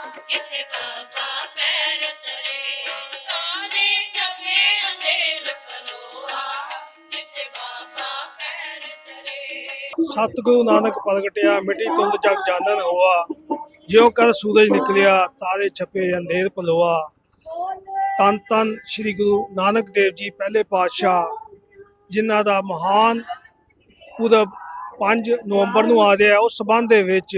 ਤੇਰੇ ਸਤਗੁਰੂ ਨਾਨਕ ਪ੍ਰਗਟਿਆ ਮਿੱਟੀ ਤੁੰਦ ਜਗ ਜਾਣਨ ਹੋਆ, ਜਿਉ ਕਰ ਸੂਰਜ ਨਿਕਲਿਆ, ਤਾਰੇ ਛਪੇ, ਅੰਧੇਰ ਪਲੋਆ ਤਨ ਤਨ ਸ੍ਰੀ ਗੁਰੂ ਨਾਨਕ ਦੇਵ ਜੀ ਪਹਿਲੇ ਪਾਤਸ਼ਾਹ, ਜਿਨ੍ਹਾਂ ਦਾ ਮਹਾਨ ਪੁਰਬ 5 ਨਵੰਬਰ ਨੂੰ ਆ ਰਿਹਾ ਉਸ ਸੰਬੰਧ ਦੇ ਵਿੱਚ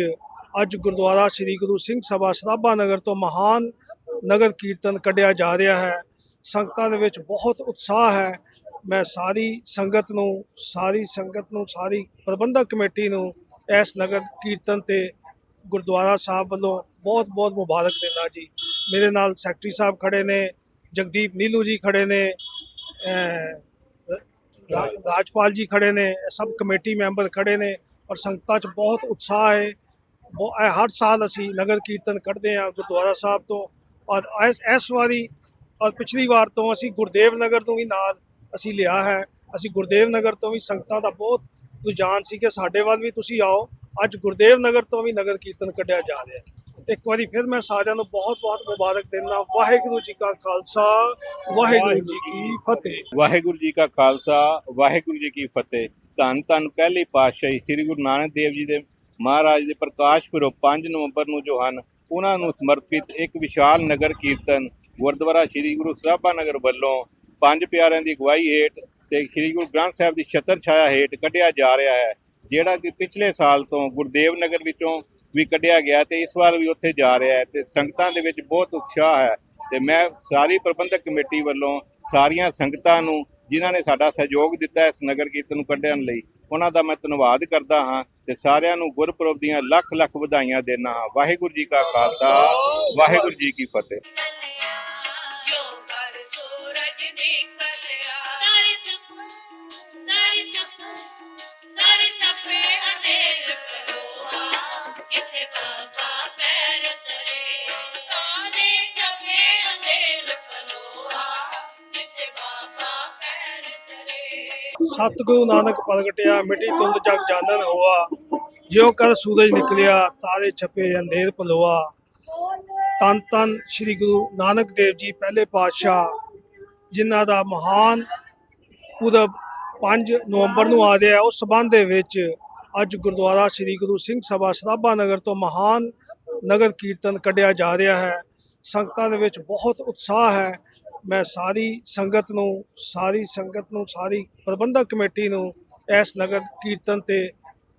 ਅੱਜ ਗੁਰਦੁਆਰਾ ਸ੍ਰੀ ਗੁਰੂ ਸਿੰਘ ਸਭਾ ਸਰਾਭਾ ਨਗਰ ਤੋਂ ਮਹਾਨ ਨਗਰ ਕੀਰਤਨ ਕੱਢਿਆ ਜਾ ਰਿਹਾ ਹੈ। ਸੰਗਤਾਂ ਦੇ ਵਿੱਚ ਬਹੁਤ ਉਤਸ਼ਾਹ ਹੈ। ਮੈਂ ਸਾਰੀ ਸੰਗਤ ਨੂੰ, ਸਾਰੀ ਸੰਗਤ ਨੂੰ, ਸਾਰੀ ਪ੍ਰਬੰਧਕ ਕਮੇਟੀ ਨੂੰ ਇਸ ਨਗਰ ਕੀਰਤਨ ਤੇ ਗੁਰਦੁਆਰਾ ਸਾਹਿਬ ਵੱਲੋਂ ਬਹੁਤ ਬਹੁਤ ਮੁਬਾਰਕ ਦਿੰਦਾ ਜੀ। ਮੇਰੇ ਨਾਲ ਸੈਕਟਰੀ ਸਾਹਿਬ ਖੜੇ ਨੇ, ਜਗਦੀਪ ਨੀਲੂ ਜੀ ਖੜੇ ਨੇ ਰਾਜਪਾਲ ਜੀ ਖੜੇ ਨੇ, ਇਹ ਸਭ ਕਮੇਟੀ ਮੈਂਬਰ ਖੜੇ ਨੇ ਔਰ ਸੰਗਤਾਂ 'ਚ ਬਹੁਤ ਉਤਸ਼ਾਹ ਹੈ। ਬਹੁ- ਹਰ ਸਾਲ ਅਸੀਂ ਨਗਰ ਕੀਰਤਨ ਕੱਢਦੇ ਹਾਂ ਗੁਰਦੁਆਰਾ ਸਾਹਿਬ ਤੋਂ ਔਰ ਇਸ ਇਸ ਵਾਰੀ ਔਰ ਪਿਛਲੀ ਵਾਰ ਤੋਂ ਅਸੀਂ ਗੁਰਦੇਵ ਨਗਰ ਤੋਂ ਵੀ ਨਾਲ ਅਸੀਂ ਲਿਆ ਹੈ। ਅਸੀਂ ਗੁਰਦੇਵ ਨਗਰ ਤੋਂ ਵੀ ਸੰਗਤਾਂ ਦਾ ਬਹੁਤ ਰੁਝਾਨ ਸੀ ਕਿ ਸਾਡੇ ਵੱਲ ਵੀ ਤੁਸੀਂ ਆਓ। ਅੱਜ ਗੁਰਦੇਵ ਨਗਰ ਤੋਂ ਵੀ ਨਗਰ ਕੀਰਤਨ ਕੱਢਿਆ ਜਾ ਰਿਹਾ ਤੇ ਇੱਕ ਵਾਰੀ ਫਿਰ ਮੈਂ ਸਾਰਿਆਂ ਨੂੰ ਬਹੁਤ ਬਹੁਤ ਮੁਬਾਰਕ ਦਿੰਦਾ ਵਾਹਿਗੁਰੂ ਜੀ ਕਾ ਖਾਲਸਾ, ਵਾਹਿਗੁਰੂ ਜੀ ਕੀ ਫਤਿਹ। ਵਾਹਿਗੁਰੂ ਜੀ ਕਾ ਖਾਲਸਾ, ਵਾਹਿਗੁਰੂ ਜੀ ਕੀ ਫਤਿਹ। ਧੰਨ ਧੰਨ ਪਹਿਲੇ ਪਾਤਸ਼ਾਹੀ ਸ੍ਰੀ ਗੁਰੂ ਨਾਨਕ ਦੇਵ ਜੀ ਦੇ ਮਹਾਰਾਜ ਦੇ ਪ੍ਰਕਾਸ਼ ਪੁਰਬ 5 ਨਵੰਬਰ ਨੂੰ ਜੋ ਹਨ, ਉਹਨਾਂ ਨੂੰ ਸਮਰਪਿਤ ਇੱਕ ਵਿਸ਼ਾਲ ਨਗਰ ਕੀਰਤਨ ਗੁਰਦੁਆਰਾ ਸ੍ਰੀ ਗੁਰੂ ਸਾਹਿਬਾ ਨਗਰ ਵੱਲੋਂ ਪੰਜ ਪਿਆਰਿਆਂ ਦੀ ਅਗਵਾਈ ਹੇਠ ਤੇ ਸ੍ਰੀ ਗੁਰੂ ਗ੍ਰੰਥ ਸਾਹਿਬ ਦੀ ਛਤਰ ਛਾਇਆ ਹੇਠ ਕੱਢਿਆ ਜਾ ਰਿਹਾ ਹੈ, ਜਿਹੜਾ ਕਿ ਪਿਛਲੇ ਸਾਲ ਤੋਂ ਗੁਰਦੇਵ ਨਗਰ ਵਿੱਚੋਂ ਵੀ ਕੱਢਿਆ ਗਿਆ ਤੇ ਇਸ ਵਾਰ ਵੀ ਉੱਥੇ ਜਾ ਰਿਹਾ ਹੈ ਤੇ ਸੰਗਤਾਂ ਦੇ ਵਿੱਚ ਬਹੁਤ ਉਤਸ਼ਾਹ ਹੈ ਤੇ ਮੈਂ ਸਾਰੀ ਪ੍ਰਬੰਧਕ ਕਮੇਟੀ ਵੱਲੋਂ ਸਾਰੀਆਂ ਸੰਗਤਾਂ ਨੂੰ, ਜਿਨ੍ਹਾਂ ਨੇ ਸਾਡਾ ਸਹਿਯੋਗ ਦਿੱਤਾ ਇਸ ਨਗਰ ਕੀਰਤਨ ਨੂੰ ਕੱਢਣ ਲਈ ਉਹਨਾਂ ਦਾ ਮੈਂ ਧੰਨਵਾਦ ਕਰਦਾ ਹਾਂ ਤੇ ਸਾਰਿਆਂ ਨੂੰ ਗੁਰਪੁਰਬ ਦੀਆਂ ਲੱਖ ਲੱਖ ਵਧਾਈਆਂ ਦੇਣਾ ਹਾਂ। ਵਾਹਿਗੁਰੂ ਜੀ ਕਾ ਖਾਲਸਾ, ਵਾਹਿਗੁਰੂ ਜੀ ਕੀ ਫਤਿਹ। ਸਤਿਗੁਰੂ ਨਾਨਕ ਪ੍ਰਗਟਿਆ ਮਿੱਟੀ ਤੁੰਦ ਜਗ ਜਾਣਨ ਹੋਆ, ਜਿਉ ਕਰ ਸੂਰਜ ਨਿਕਲਿਆ, ਤਾਰੇ ਛਪੇ, ਅੰਧੇਰ ਭਲੋਆ ਤਨ ਤਨ ਸ੍ਰੀ ਗੁਰੂ ਨਾਨਕ ਦੇਵ ਜੀ ਪਹਿਲੇ ਪਾਤਸ਼ਾਹ, ਜਿਨ੍ਹਾਂ ਦਾ ਮਹਾਨ ਪੁਰਬ 5 ਨਵੰਬਰ ਨੂੰ ਆ ਰਿਹਾ, ਉਸ ਸਬੰਧ ਦੇ ਵਿੱਚ ਅੱਜ ਗੁਰਦੁਆਰਾ ਸ੍ਰੀ ਗੁਰੂ ਸਿੰਘ ਸਭਾ ਸਰਾਭਾ ਨਗਰ ਤੋਂ ਮਹਾਨ ਨਗਰ ਕੀਰਤਨ ਕੱਢਿਆ ਜਾ ਰਿਹਾ ਹੈ। ਸੰਗਤਾਂ ਦੇ ਵਿੱਚ ਬਹੁਤ ਉਤਸ਼ਾਹ ਹੈ। ਮੈਂ ਸਾਰੀ ਸੰਗਤ ਨੂੰ, ਸਾਰੀ ਸੰਗਤ ਨੂੰ, ਸਾਰੀ ਪ੍ਰਬੰਧਕ ਕਮੇਟੀ ਨੂੰ ਇਸ ਨਗਰ ਕੀਰਤਨ ਤੇ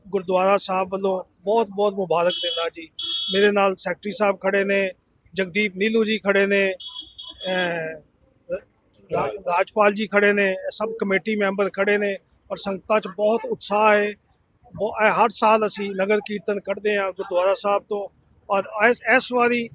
ਗੁਰਦੁਆਰਾ ਸਾਹਿਬ ਵੱਲੋਂ ਬਹੁਤ ਬਹੁਤ ਮੁਬਾਰਕ ਦਿੰਦਾ ਜੀ। ਮੇਰੇ ਨਾਲ ਸੈਕਟਰੀ ਸਾਹਿਬ ਖੜੇ ਨੇ, ਜਗਦੀਪ ਨੀਲੂ ਜੀ ਖੜੇ ਨੇ ਰਾਜਪਾਲ ਜੀ ਖੜੇ ਨੇ, ਇਹ ਸਭ ਕਮੇਟੀ ਮੈਂਬਰ ਖੜੇ ਨੇ ਔਰ ਸੰਗਤਾਂ 'ਚ ਬਹੁਤ ਉਤਸ਼ਾਹ ਹੈ। ਹਰ ਸਾਲ ਅਸੀਂ ਨਗਰ ਕੀਰਤਨ ਕੱਢਦੇ ਹਾਂ ਗੁਰਦੁਆਰਾ ਸਾਹਿਬ ਤੋਂ ਔਰ ਇਸ ਇਸ ਵਾਰੀ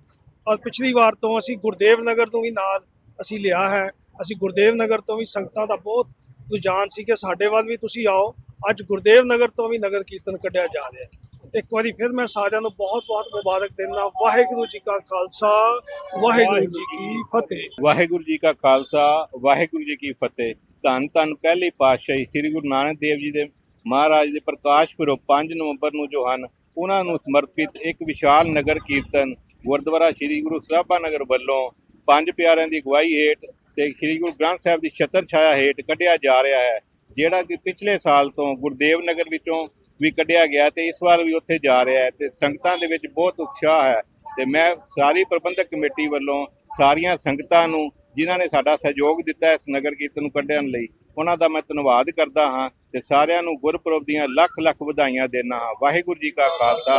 ਔਰ ਪਿਛਲੀ ਵਾਰ ਤੋਂ ਅਸੀਂ ਗੁਰਦੇਵ ਨਗਰ ਤੋਂ ਵੀ ਨਾਲ ਅਸੀਂ ਲਿਆ ਹੈ। ਅਸੀਂ ਗੁਰਦੇਵ ਨਗਰ ਤੋਂ ਵੀ ਸੰਗਤਾਂ ਦਾ ਬਹੁਤ ਰੁਝਾਨ ਸੀ ਕਿ ਸਾਡੇ ਵੱਲ ਵੀ ਤੁਸੀਂ ਆਓ। ਅੱਜ ਗੁਰਦੇਵ ਨਗਰ ਤੋਂ ਵੀ ਨਗਰ ਕੀਰਤਨ ਕੱਢਿਆ ਜਾ ਰਿਹਾ ਤੇ ਇੱਕ ਵਾਰੀ ਫਿਰ ਮੈਂ ਸਾਰਿਆਂ ਨੂੰ ਬਹੁਤ ਬਹੁਤ ਮੁਬਾਰਕ ਦਿੰਦਾ ਵਾਹਿਗੁਰੂ ਜੀ ਕਾ ਖਾਲਸਾ, ਵਾਹਿਗੁਰੂ ਜੀ ਕੀ ਫਤਿਹ। ਵਾਹਿਗੁਰੂ ਜੀ ਕਾ ਖਾਲਸਾ, ਵਾਹਿਗੁਰੂ ਜੀ ਕੀ ਫਤਿਹ। ਧੰਨ ਧੰਨ ਪਹਿਲੀ ਪਾਤਸ਼ਾਹੀ ਸ੍ਰੀ ਗੁਰੂ ਨਾਨਕ ਦੇਵ ਜੀ ਦੇ ਮਹਾਰਾਜ ਦੇ ਪ੍ਰਕਾਸ਼ ਪੁਰਬ 5 ਨਵੰਬਰ ਨੂੰ ਜੋ ਹਨ, ਉਹਨਾਂ ਨੂੰ ਸਮਰਪਿਤ ਇੱਕ ਵਿਸ਼ਾਲ ਨਗਰ ਕੀਰਤਨ ਗੁਰਦੁਆਰਾ ਸ੍ਰੀ ਗੁਰੂ ਸਾਹਿਬਾ ਨਗਰ ਵੱਲੋਂ ਪੰਜ ਪਿਆਰਿਆਂ ਦੀ ਅਗਵਾਈ ਹੇਠ ਤੇ ਸ੍ਰੀ ਗੁਰੂ ਗ੍ਰੰਥ ਸਾਹਿਬ ਦੀ ਛਤਰ ਛਾਇਆ ਹੇਠ ਕੱਢਿਆ ਜਾ ਰਿਹਾ ਹੈ, ਜਿਹੜਾ ਕਿ ਪਿਛਲੇ ਸਾਲ ਤੋਂ ਗੁਰਦੇਵ ਨਗਰ ਵਿੱਚੋਂ ਵੀ ਕੱਢਿਆ ਗਿਆ ਤੇ ਇਸ ਵਾਰ ਵੀ ਉੱਥੇ ਜਾ ਰਿਹਾ ਹੈ ਤੇ ਸੰਗਤਾਂ ਦੇ ਵਿੱਚ ਬਹੁਤ ਉਤਸ਼ਾਹ ਹੈ ਤੇ ਮੈਂ ਸਾਰੀ ਪ੍ਰਬੰਧਕ ਕਮੇਟੀ ਵੱਲੋਂ ਸਾਰੀਆਂ ਸੰਗਤਾਂ ਨੂੰ, ਜਿਨ੍ਹਾਂ ਨੇ ਸਾਡਾ ਸਹਿਯੋਗ ਦਿੱਤਾ ਇਸ ਨਗਰ ਕੀਰਤਨ ਨੂੰ ਕੱਢਣ ਲਈ, ਉਹਨਾਂ ਦਾ ਮੈਂ ਧੰਨਵਾਦ ਕਰਦਾ ਹਾਂ ਤੇ ਸਾਰਿਆਂ ਨੂੰ ਗੁਰਪੁਰਬ ਦੀਆਂ ਲੱਖ ਲੱਖ ਵਧਾਈਆਂ ਦੇਣਾ ਹਾਂ। ਵਾਹਿਗੁਰੂ ਜੀ ਕਾ ਖਾਲਸਾ,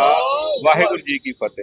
ਵਾਹਿਗੁਰੂ ਜੀ ਕੀ ਫਤਿਹ।